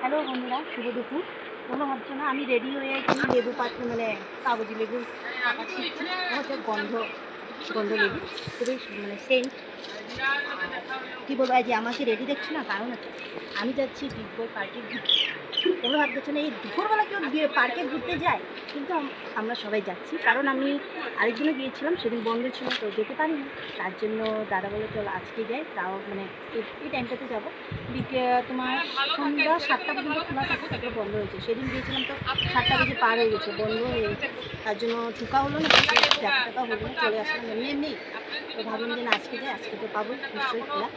Hello বন্ধুরা, শুভ দুপুর। কোনো ভাবছ না আমি রেডি হয়ে এখানে লেবু পাচ্ছি মানে কাগজি লেবু। হচ্ছে গন্ধ গন্ধ লেবু। খুবই মানে সেন্ট কী বলব যে আমাকে রেডি দেখছ না? কারণ আছে আমি যাচ্ছি দিব্যর পার্কে ঘুরতে। তোমরা ভাবতেছো না, এই দুপুরবেলা কেউ পার্কে ঘুরতে যায়? কিন্তু আমরা সবাই যাচ্ছি। কারণ আমি আরেকদিনও গিয়েছিলাম, সেদিন বন্ধ ছিল, তো যেতে পারিনি। তার জন্য দাদা বলে, চল আজকে যাই। তাও মানে এই- টাইমটাতে যাব। তোমার সন্ধ্যা সাতটা পর্যন্ত খোলা থাকে, তারপরে বন্ধ হয়েছে সেদিন গিয়েছিলাম তো সাতটা বেজে পার হয়ে গেছে, বন্ধ হয়ে গেছে। তার জন্য ঢুকা হলো না টাকা হলো না, চলে আসলাম। এমনি এমনি তো ভাবলাম যে আজকে যাই, আজকে তো পাবো, নিশ্চয়ই খোলা।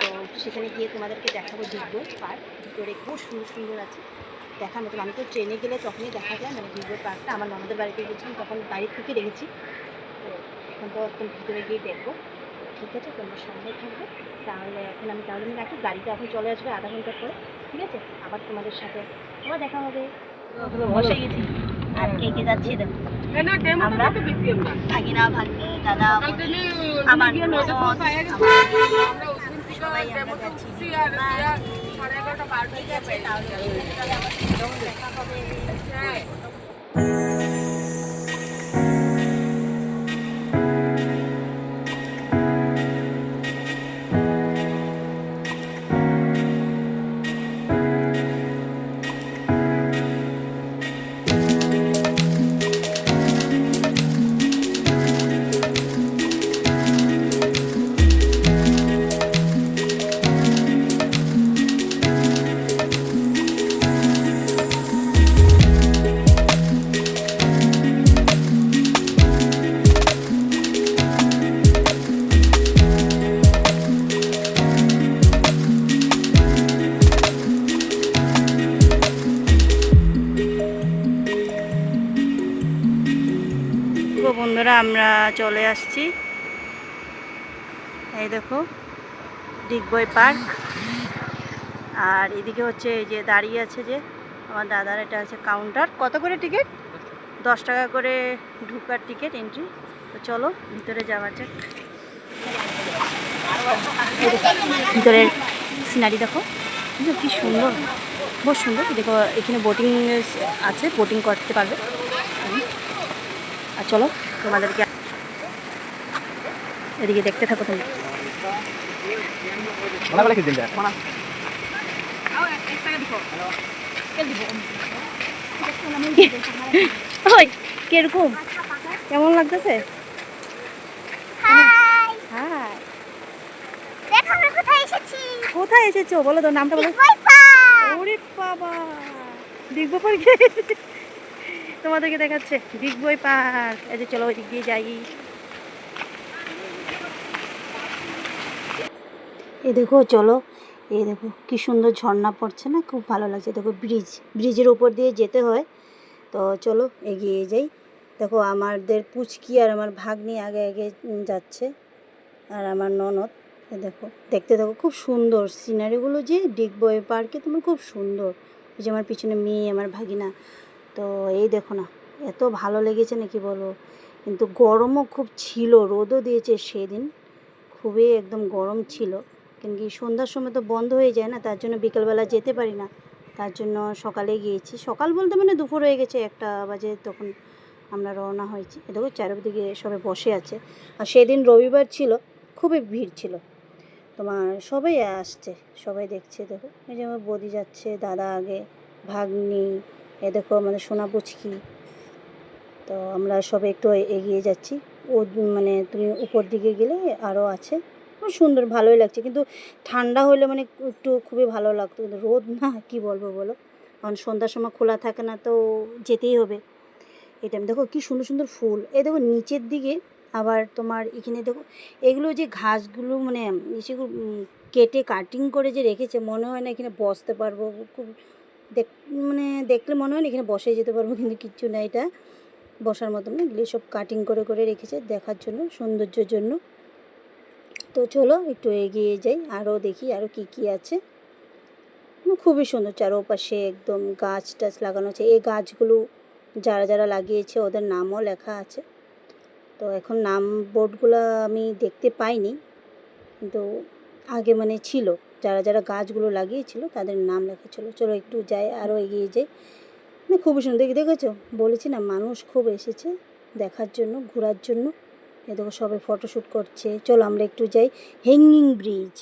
তো সেখানে গিয়ে তোমাদেরকে দেখাবো দেখব পার্ক। ভিতরে খুব সুন্দর সুন্দর আছে। দেখার মতন। আমি তো ট্রেনে গেলে তখনই দেখা যায় মানে ভিডিও পার্কটা। আমার ননদের বাড়িতে গেছিলাম তখন বাড়ির থেকে রেখেছি তো এখন তো একদম ভিতরে গিয়ে দেখব। ঠিক আছে, তোমরা সঙ্গে থাকবে। তাহলে এখন আমি, তাহলে আমি রাখি। গাড়িটা এখন চলে আসবে আধা ঘণ্টা পরে। ঠিক আছে? আবার তোমাদের সাথে আবার দেখা হবে। বসে গেছি। আর কে কে যাচ্ছে দেখো আমরা। ভাগিনা ভাগ্নি দাদা বৌদি, আমার ননদ, আমার সবাই আমরা যাচ্ছি। ঠিক আছে তাহলে। দেখা হবে। বন্ধুরা আমরা চলে আসছি। এই দেখো ডিগবই পার্ক আর এদিকে হচ্ছে এই যে দাঁড়িয়ে আছে যে, আমার দাদার এটা হচ্ছে কাউন্টার কত করে টিকিট দশ টাকা করে ঢুকার টিকিট এন্ট্রি তো চলো, ভিতরে যাওয়া যাক। ভিতরের সিনারি দেখো। কি সুন্দর বহু সুন্দর। দেখো, এখানে বোটিং আছে বোটিং করতে পারবে। আর চলো। তোমাদেরকে এদিকে দেখতে থাকো তুমি। ওই কীরকম? কেমন লাগতেছে? হাই। কোথায় এসেছ। বলো তো নামটা বলো। ওরে বাবা দিগ্ব পার্কে তোমাদেরকে দেখাচ্ছে দিগ্বই পার্ক এই যে চলো ওই দিক দিয়ে যাই। এই দেখো, চলো। এই দেখো, কি সুন্দর ঝর্ণা পড়ছে না? খুব ভালো লাগছে। দেখো ব্রিজ ব্রিজের উপর দিয়ে যেতে হয়। তো চলো, এগিয়ে যাই। দেখো, আমাদের পুচকি আর আমার ভাগ্নি আগে আগে যাচ্ছে। আর আমার ননদ দেখো, দেখতে দেখো, খুব সুন্দর। সিনারিগুলো যে ডিগবয় পার্কে তোমার খুব সুন্দর। এই যে আমার পিছনে মেয়ে, আমার ভাগিনা। তো এই দেখো না, এত ভালো লেগেছে না কি বলব? কিন্তু গরমও খুব ছিল, রোদও দিয়েছে সেদিন, খুবই একদম গরম ছিল। কিন্তু সন্ধ্যার সময় তো বন্ধ হয়ে যায় না, তার জন্য বিকেলবেলা যেতে পারি না। তার জন্য সকালে গিয়েছি। সকাল বলতে মানে দুপুর হয়ে গেছে একটা বাজে তখন আমরা রওনা হয়েছি। দেখো চারিদিকে সবাই বসে আছে। আর সেদিন রবিবার ছিল, খুবই ভিড় ছিল। তোমার সবাই আসছে, সবাই দেখছে, দেখো। এই যে আমার বদি যাচ্ছে, দাদা আগে, ভাগ্নি এ দেখো আমাদের সোনা পুচকি। তো আমরা সবাই একটু এগিয়ে যাচ্ছি। ও মানে তুমি উপর দিকে গেলে আরও আছে। খুব সুন্দর, ভালোই লাগছে। কিন্তু ঠান্ডা হলে মানে একটু খুবই ভালো লাগতো। কিন্তু রোদ না, কি বলব বলো? কারণ সন্ধ্যার সময় খোলা থাকে না, তো যেতেই হবে। এটা দেখো কি সুন্দর সুন্দর ফুল। এই দেখো নিচের দিকে আবার তোমার এখানে দেখো, এগুলো যে ঘাসগুলো মানে সেগুলো কেটে কাটিং করে যে রেখেছে, মনে হয় না এখানে বসতে পারব। খুব দেখ মানে দেখলে মনে হয় এখানে বসে যেতে পারব, কিন্তু কিচ্ছু না এটা। বসার মতন না, এগুলো সব কাটিং করে করে রেখেছে দেখার জন্য, সৌন্দর্যের জন্য। তো চলো, একটু এগিয়ে যাই আরও দেখি আরও কি কি আছে। খুবই সুন্দর, চারোপাশে একদম গাছ টাছ লাগানো আছে। এই গাছগুলো যারা যারা লাগিয়েছে, ওদের নামও লেখা আছে। তো এখন নাম বোর্ডগুলো আমি দেখতে পাইনি, কিন্তু আগে মানে ছিল। যারা যারা গাছগুলো লাগিয়েছিল তাদের নাম লেখা ছিল। চলো একটু যাই আরও এগিয়ে যাই। মানে খুবই সুন্দর দেখি, দেখেছ? বলেছি না, মানুষ খুব এসেছে দেখার জন্য, ঘোরার জন্য। এ দেখো, সবাই ফটোশ্যুট করছে। চলো, আমরা একটু যাই। হ্যাঙ্গিং ব্রিজ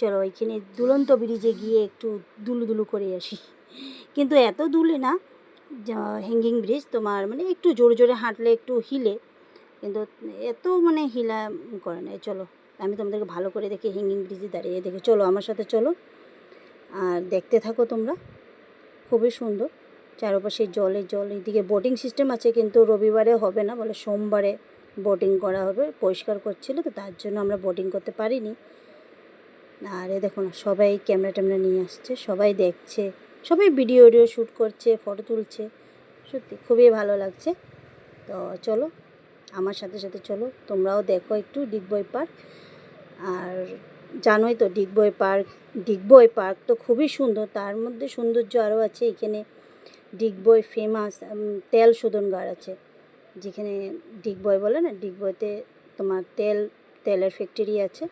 চলো, ওইখানে দুলন্ত ব্রিজে গিয়ে একটু দুলু দুলু করে আসি। কিন্তু এত দুলে না হ্যাঙ্গিং ব্রিজ তোমার মানে একটু জোরে জোরে হাঁটলে, একটু হিলে। কিন্তু এত মানে হিলা করে না চলো। আমি তোমাদেরকে ভালো করে দেখি হ্যাঙ্গিং ব্রিজে দাঁড়িয়ে দেখে, চলো আমার সাথে চলো। আর দেখতে থাকো তোমরা। খুবই সুন্দর। চারপাশে জলে, জল, এদিকে বোটিং সিস্টেম আছে কিন্তু রবিবারে হবে না, বলে সোমবারে বোটিং করা হবে, পরিষ্কার করছিল তো তার জন্য আমরা বোটিং করতে পারিনি। আর এ দেখো না, সবাই ক্যামেরা ট্যামেরা নিয়ে আসছে, সবাই দেখছে, সবাই ভিডিও ভিডিও শ্যুট করছে ফটো তুলছে, সত্যি খুবই ভালো লাগছে। তো চলো, আমার সাথে সাথে চলো, তোমরাও দেখো একটু ডিগবই পার্ক আর জানোই তো ডিগবই পার্ক ডিগবই পার্ক তো খুবই সুন্দর, তার মধ্যে সৌন্দর্য আরও আছে, এখানে ডিগবই ফেমাস তেল শোধনগার আছে, যেখানে ডিগবই বলে না ডিগবইতে তোমার তেল, তেলের ফ্যাক্টরি আছে,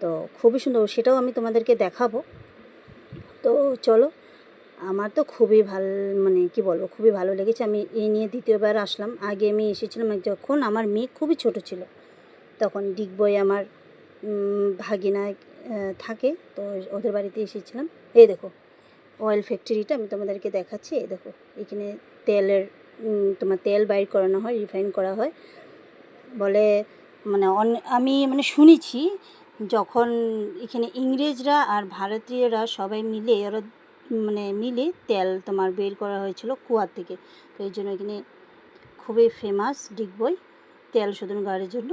তো খুবই সুন্দর, সেটাও আমি তোমাদেরকে দেখাবো। তো চলো, আমার তো খুবই ভালো মানে কি বলব, খুবই ভালো লেগেছে, আমি এই নিয়ে দ্বিতীয়বার আসলাম, আগে আমি এসেছিলাম, যখন আমার মেয়ে খুবই ছোট ছিল, তখন ডিগবই আমার ভাগিনা থাকে। তো ওদের বাড়িতে এসেছিলাম। এই দেখো অয়েল ফ্যাক্টরিটা আমি তোমাদেরকে দেখাচ্ছি। এই দেখো, এখানে তেলের তোমার তেল বাইর করানো হয়, রিফাইন করা হয়। বলে মানে আমি মানে শুনেছি যখন এখানে ইংরেজরা আর ভারতীয়রা সবাই মিলে, ওরা মানে মিলে তেল তোমার বের করা হয়েছিল কুয়ার থেকে। তো এই জন্য এখানে খুবই ফেমাস ডিগবই তেল শোধন শোধনগারের জন্য।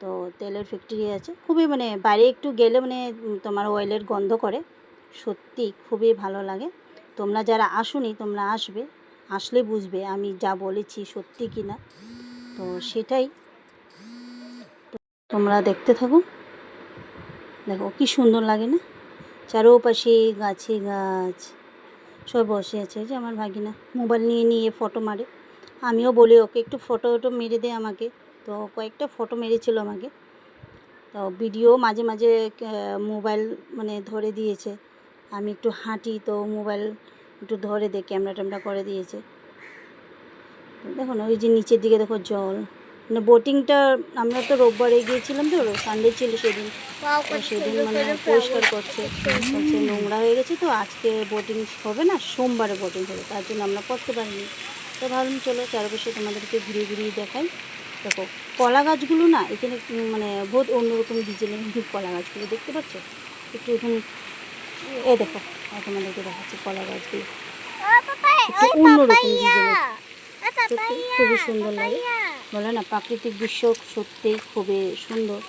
তো তেলের ফ্যাক্টরি আছে। খুবই মানে বাইরে একটু গেলে মানে তোমার অয়েলের গন্ধ করে। সত্যি খুবই ভালো লাগে। তোমরা যারা আসুনি, তোমরা আসবে। আসলে বুঝবে আমি যা বলেছি সত্যি কি না তো সেটাই। তোমরা দেখতে থাকো। দেখো কি সুন্দর লাগে না? চারোপাশে গাছে গাছ। সব বসে আছে যে আমার ভাগিনা। মোবাইল নিয়ে নিয়ে ফটো মারে। আমিও বলি ওকে একটু ফটো মেরে দে আমাকে। তো কয়েকটা ফটো মেরেছিল আমাকে। তো ভিডিও মাঝে মাঝে মোবাইল মানে ধরে দিয়েছে। আমি একটু হাঁটি তো মোবাইল একটু ধরে দে ক্যামেরা ট্যামেরা করে দিয়েছে। তো দেখো না ওই যে নিচের দিকে দেখো জল। মানে বোটিংটা আমরা তো রোববারে গিয়েছিলাম তো সানডে ছিল সেদিন। সেদিন মানে পরিষ্কার করছে। বলছে নোংরা হয়ে গেছে তো আজকে বোটিং হবে না সোমবারে বোটিং হবে। তার জন্য আমরা করতে পারিনি। তো ভাবলাম চলো চারপাশে তোমাদেরকে ঘুরিয়ে ঘুরিয়ে দেখাই। দেখো কলা গাছগুলো না এখানে মানে বহুত অন্যরকম ডিজাইনের কিন্তু কলা গাছগুলো দেখতে পাচ্ছ? একটু এখানে এ দেখো তোমাদেরকে দেখাচ্ছি কলা গাছগুলো। অন্যরকম ডিজাইনের খুবই সুন্দর লাগে। বলে না প্রাকৃতিক দৃশ্য সত্যি খুবই সুন্দর।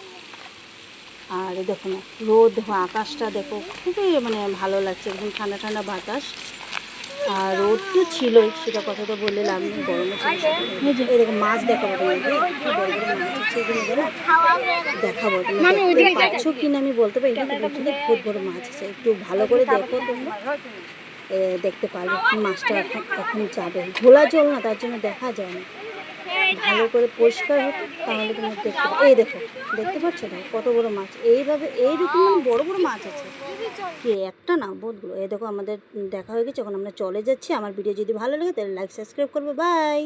আর দেখো না রোদ আকাশটা দেখো খুবই মানে ভালো লাগছে। একদম ঠান্ডা ঠান্ডা বাতাস। আর রোদ তো ছিলই সেটা কথা তো বললে লাভ নেই গরমে ছিল দেখো মাছ দেখাবো দেখাবো পাচ্ছ কিনা আমি বলতে পারি এখানে বড় মাছ আছে একটু ভালো করে দেখো তোমরা দেখতে পারবে মাছটা এখন যাবে। ঘোলা জল না তার জন্য দেখা যায় না। ভালো করে পরিষ্কার হতো তাহলে তুমি দেখতে। এই দেখো, দেখতে পাচ্ছ না? কত বড় মাছ। এইভাবে এইরকম মানে বড় বড় মাছ আছে। কি একটা না বোধগুলো এই দেখো, আমাদের দেখা হয়ে গেছে। এখন আমরা চলে যাচ্ছি, আমার ভিডিও যদি ভালো লাগে, তাহলে লাইক সাবস্ক্রাইব করবে। বাই